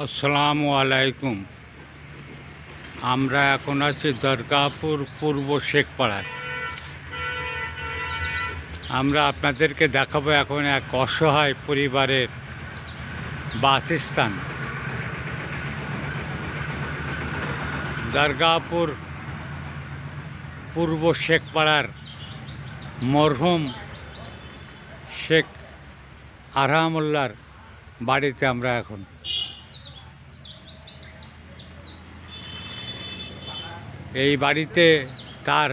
আসসালামু আলাইকুম। আমরা এখন আছি দরগাপুর পূর্ব শেখপাড়ায়। আমরা আপনাদেরকে দেখাবো এখন এক অসহায় পরিবারের বাসস্থান। দরগাপুর পূর্ব শেখপাড়ার মরহুম শেখ আরহামুল্লার বাড়িতে আমরা এখন এই বাড়িতে তার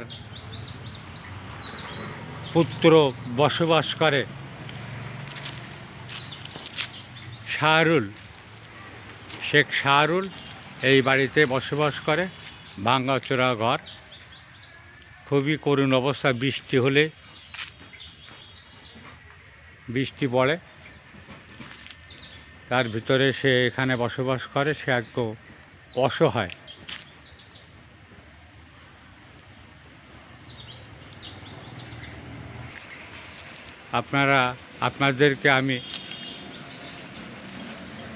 পুত্র বসবাস করে। শাহরুল, শেখ শাহরুল এই বাড়িতে বসবাস করে, ভাঙ্গাচোরা ঘর। খুবই করুণ অবস্থা, বৃষ্টি হলে বৃষ্টি পড়ে। তার ভিতরে সে এখানে বসবাস করে, সে এক অসহায়। আপনারা, আপনাদেরকে আমি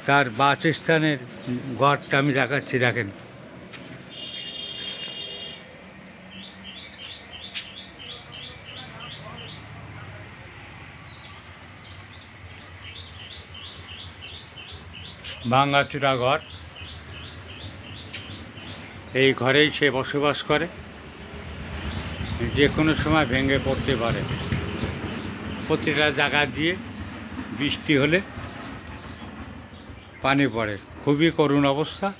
তার বাসস্থানের ঘরটা আমি দেখাচ্ছি, দেখেন। ভাঙ্গাচুরা ঘর। এই ঘরেই সে বসবাস করে। যে কোনো সময় ভেঙে পড়তে পারে। প্রতিটা জায়গা দিয়ে বৃষ্টি হলে পানি পড়ে। খুবই করুণ অবস্থা।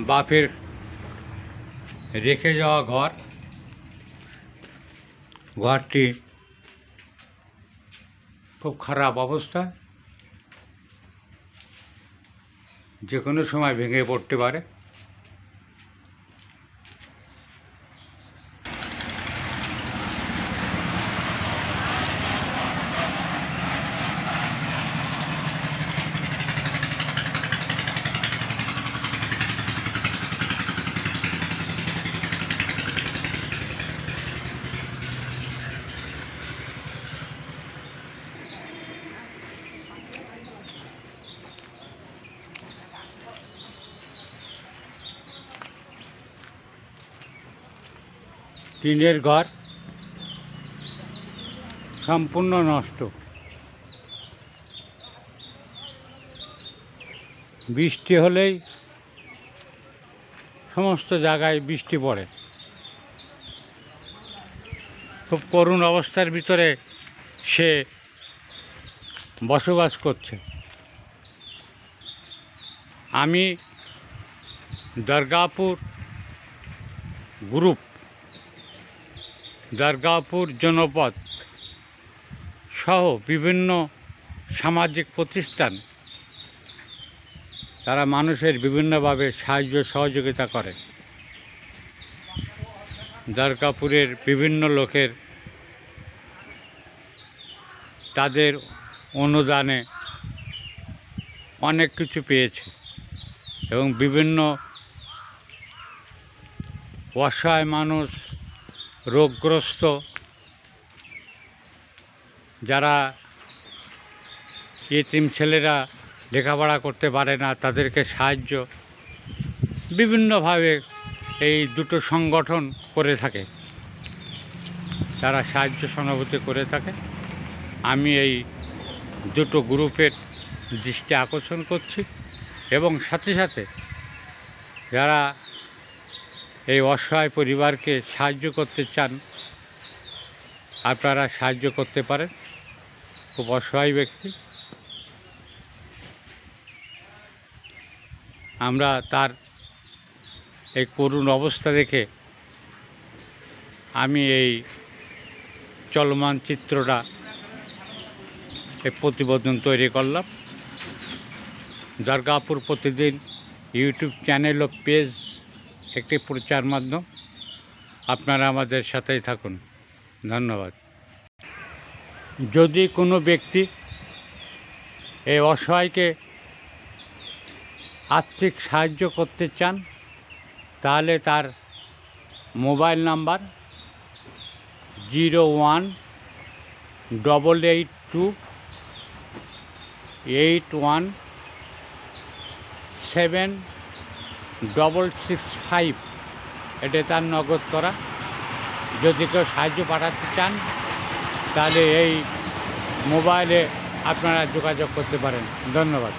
বাপের রেখে যাওয়া ঘর। ঘরটি খুব খারাপ অবস্থা। যে কোনো সময় ভেঙে পড়তে পারে। টিনের ঘর সম্পূর্ণ নষ্ট। বৃষ্টি হলেই সমস্ত জায়গায় বৃষ্টি পড়ে। খুব করুণ অবস্থার ভিতরে সে বসবাস করছে। আমি দুর্গাপুর গ্রুপ দুর্গাপুর জনপদ সহ বিভিন্ন সামাজিক প্রতিষ্ঠান, তারা মানুষের বিভিন্নভাবে সাহায্য সহযোগিতা করে। দুর্গাপুরের বিভিন্ন লোকের তাদের অনুদানে অনেক কিছু পেয়েছে এবং বিভিন্ন অসহায় মানুষ রোগগ্রস্ত, যারা এতিম ছেলেরা লেখাপড়া করতে পারে না, তাদেরকে সাহায্য বিভিন্নভাবে এই দুটো সংগঠন করে থাকে। তারা সাহায্য সহানুভূতি করে থাকে। আমি এই দুটো গ্রুপের দৃষ্টি আকর্ষণ করছি এবং সাথে সাথে যারা এই অসহায় পরিবারকে সাহায্য করতে চান, আপনারা সাহায্য করতে পারেন। খুব অসহায় ব্যক্তি। আমরা তার এই করুণ অবস্থা দেখে আমি এই চলমান চিত্রটা এই প্রতিবেদন তৈরি করলাম। দুর্গাপুর প্রতিদিন ইউটিউব চ্যানেল ও পেজ একটি প্রচার মাধ্যম। আপনারা আমাদের সাথেই থাকুন। ধন্যবাদ। যদি কোনো ব্যক্তি এই অসহায়কে আর্থিক সাহায্য করতে চান, তাহলে তার mobile number zero one, double eight two, eight one, seven double six five এটা তার নগদ করা। যদি কেউ সাহায্য পাঠাতে চান, তাহলে এই মোবাইলে আপনারা যোগাযোগ করতে পারেন। ধন্যবাদ।